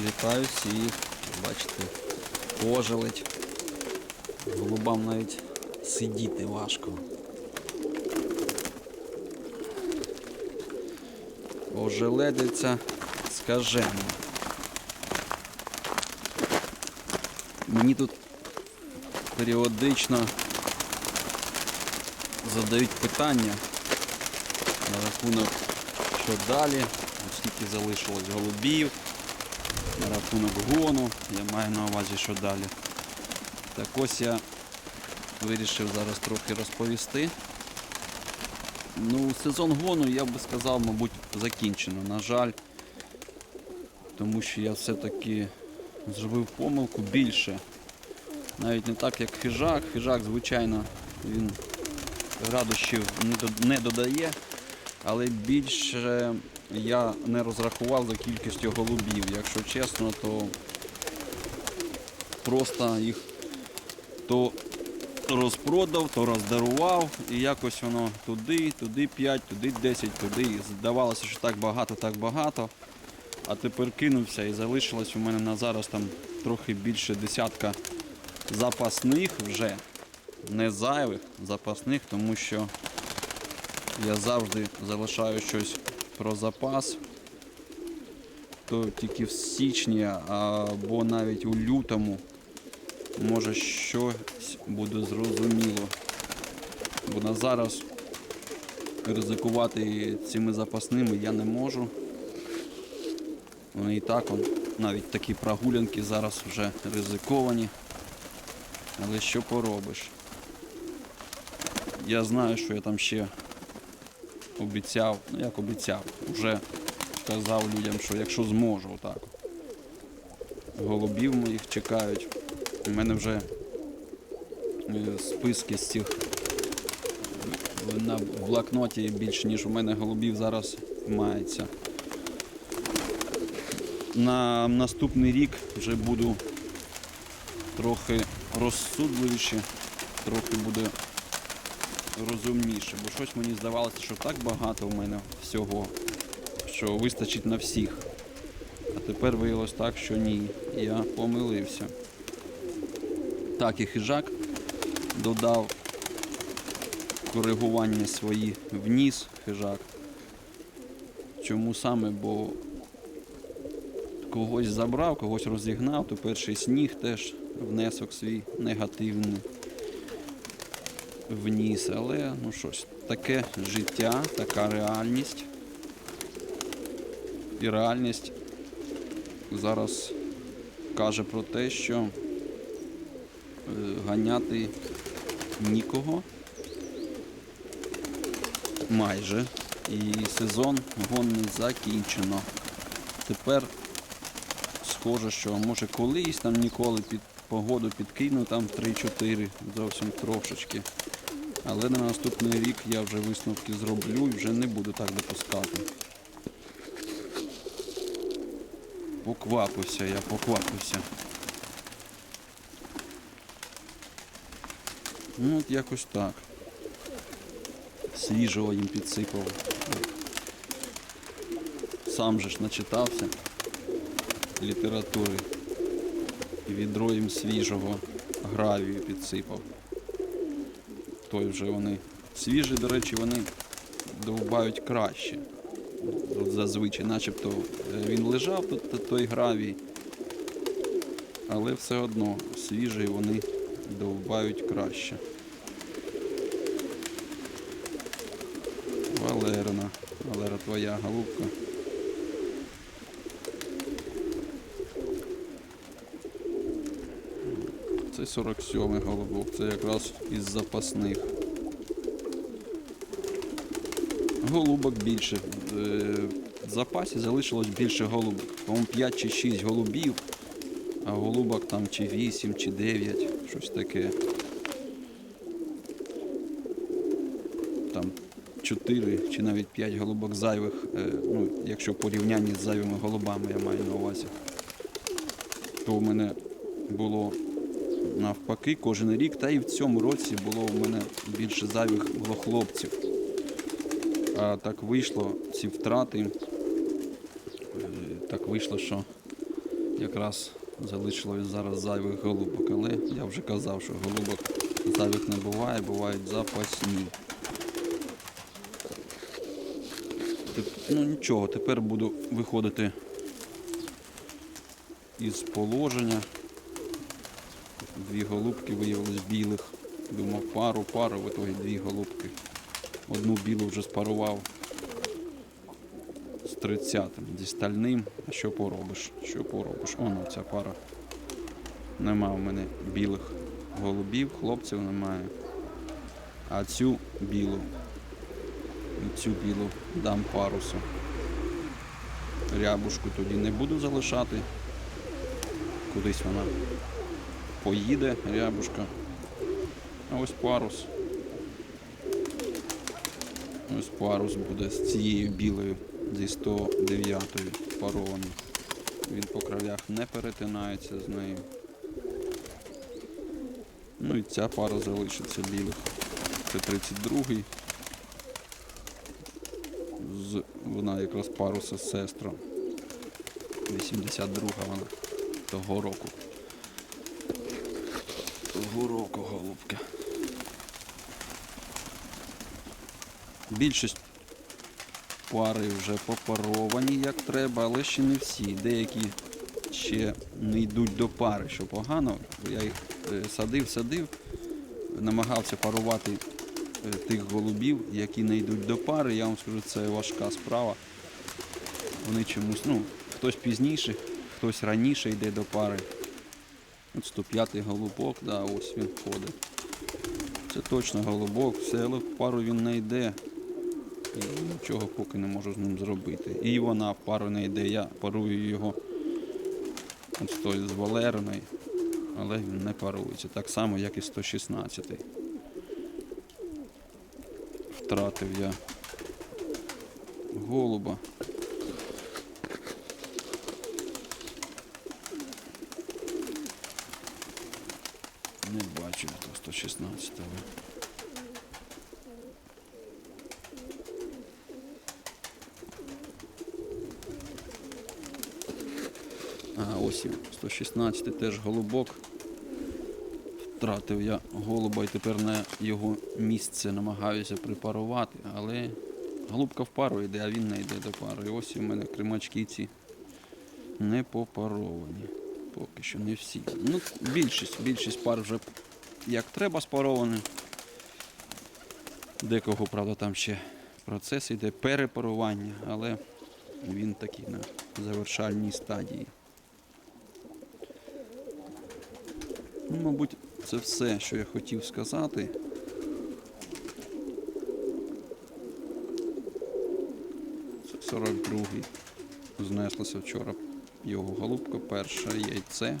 Вітаю всіх. Бачите, ожеледь. Голубам навіть сидіти важко. Ожеледиться скажено. Мені тут періодично задають питання на рахунок, що далі, скільки залишилось голубів, на рахунок гону, я маю на увазі, що далі. Так ось я вирішив зараз трохи розповісти. Ну, сезон гону, я би сказав, мабуть, закінчено. На жаль, тому що я все-таки зробив помилку більше. Навіть не так, як хижак. Хижак, звичайно, він градусів не не додає, але більше я не розрахував за кількістю голубів. Якщо чесно, то просто їх то розпродав, то роздарував, і якось воно туди, туди 5, туди 10, туди. І здавалося, що так багато, так багато. А тепер кинувся і залишилось у мене на зараз там трохи більше десятка запасних вже, не зайвих запасних, тому що я завжди залишаю щось про запас. То тільки в січні або навіть у лютому може щось буде зрозуміло. Бо на зараз ризикувати цими запасними я не можу. Вони і так, он, навіть такі прогулянки зараз вже ризиковані. Але що поробиш? Я знаю, що я там ще обіцяв, ну як обіцяв, вже казав людям, що якщо зможу, отак. Голубів моїх чекають. У мене вже е, списки з цих на блокноті більше, ніж у мене голубів зараз мається. На наступний рік вже буду трохи розсудливіше, трохи буде розумніше, бо щось мені здавалося, що так багато у мене всього, що вистачить на всіх. А тепер виявилось так, що ні. Я помилився. Так, і хижак додав коригування свої вниз хижак. Чому саме? Бо когось забрав, когось розігнав, то перший сніг теж внесок свій негативний вніс. Але ну щось, таке життя, така реальність. І реальність зараз каже про те, що е, ганяти нікого майже. І сезон гонний закінчено. Тепер схоже, що може колись там ніколи під погоду підкину там 3-4 зовсім трошечки. Але на наступний рік я вже висновки зроблю і вже не буду так допускати. Поквапився я, поквапився. Ну от якось так. Свіжого їм підсипав. Сам же ж начитався літератури. І відро їм свіжого гравію підсипав. Той вже вони свіжі, до речі, вони довбають краще. От зазвичай, начебто е, він лежав тут той гравій, але все одно свіжий вони довбають краще. Валерина. Валера твоя голубка. Це 47-й голубок, це якраз із запасних. Голубок більше. Е, В запасі залишилось більше голубок. По-моєму 5 чи 6 голубів, а голубок там чи 8, чи 9, щось таке. Там 4 чи навіть 5 голубок зайвих, е, ну, якщо в порівнянні з зайвими голубами я маю на увазі. То у мене було навпаки кожен рік, та і в цьому році було у мене більше зайвих було хлопців. А так вийшло, ці втрати, е, так вийшло, що якраз залишилось зараз зайвих голубок, але я вже казав, що голубок зайвих не буває, бувають запасні. Ну нічого, тепер буду виходити із положення. Дві голубки виявилось білих. Думав пару, пару, в итогі дві голубки. Одну білу вже спарував з 30-м, зі стальним. А що поробиш? Що поробиш? Оно ця пара. Нема в мене білих голубів, хлопців немає. А цю білу. Цю білу дам парусу. Рябушку тоді не буду залишати. Кудись вона поїде, рябушка. А ось парус. Ось парус буде з цією білою зі 109 парований. Він по краях не перетинається з нею. Ну і ця пара залишиться білих. Це 32-й. З, вона якраз паруса сестра. 82 вона того року. Того року голубка. Більшість пари вже попаровані як треба, але ще не всі. Деякі ще не йдуть до пари, що погано. Я їх е, садив, садив, намагався парувати е, тих голубів, які не йдуть до пари. Я вам скажу, це важка справа. Вони чомусь, ну, хтось пізніше, хтось раніше йде до пари. От 105-й голубок, да, ось він ходить. Це точно голубок, все, але пару він не йде. І нічого поки не можу з ним зробити. І вона пару не йде. Я парую його от з тої з Валерної, але він не парується. Так само, як і 116-й. Втратив я голуба. 8. 116 теж голубок. Втратив я голуба і тепер на його місце намагаюся припарувати, але голубка в пару йде, а він не йде до пару. І ось у мене кримачки ці не попаровані. Поки що не всі. Ну, Більшість більшість пар вже як треба спаровані. Декого, правда, там ще процес йде перепарування, але він такий на завершальній стадії. Ну, мабуть, це все, що я хотів сказати. Це 42-й. Знеслося вчора його голубка, перше яйце.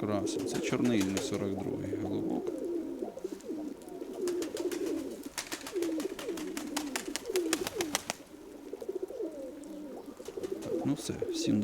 Красень. Це чорнильний 42-й голубок. Так, ну все, всім до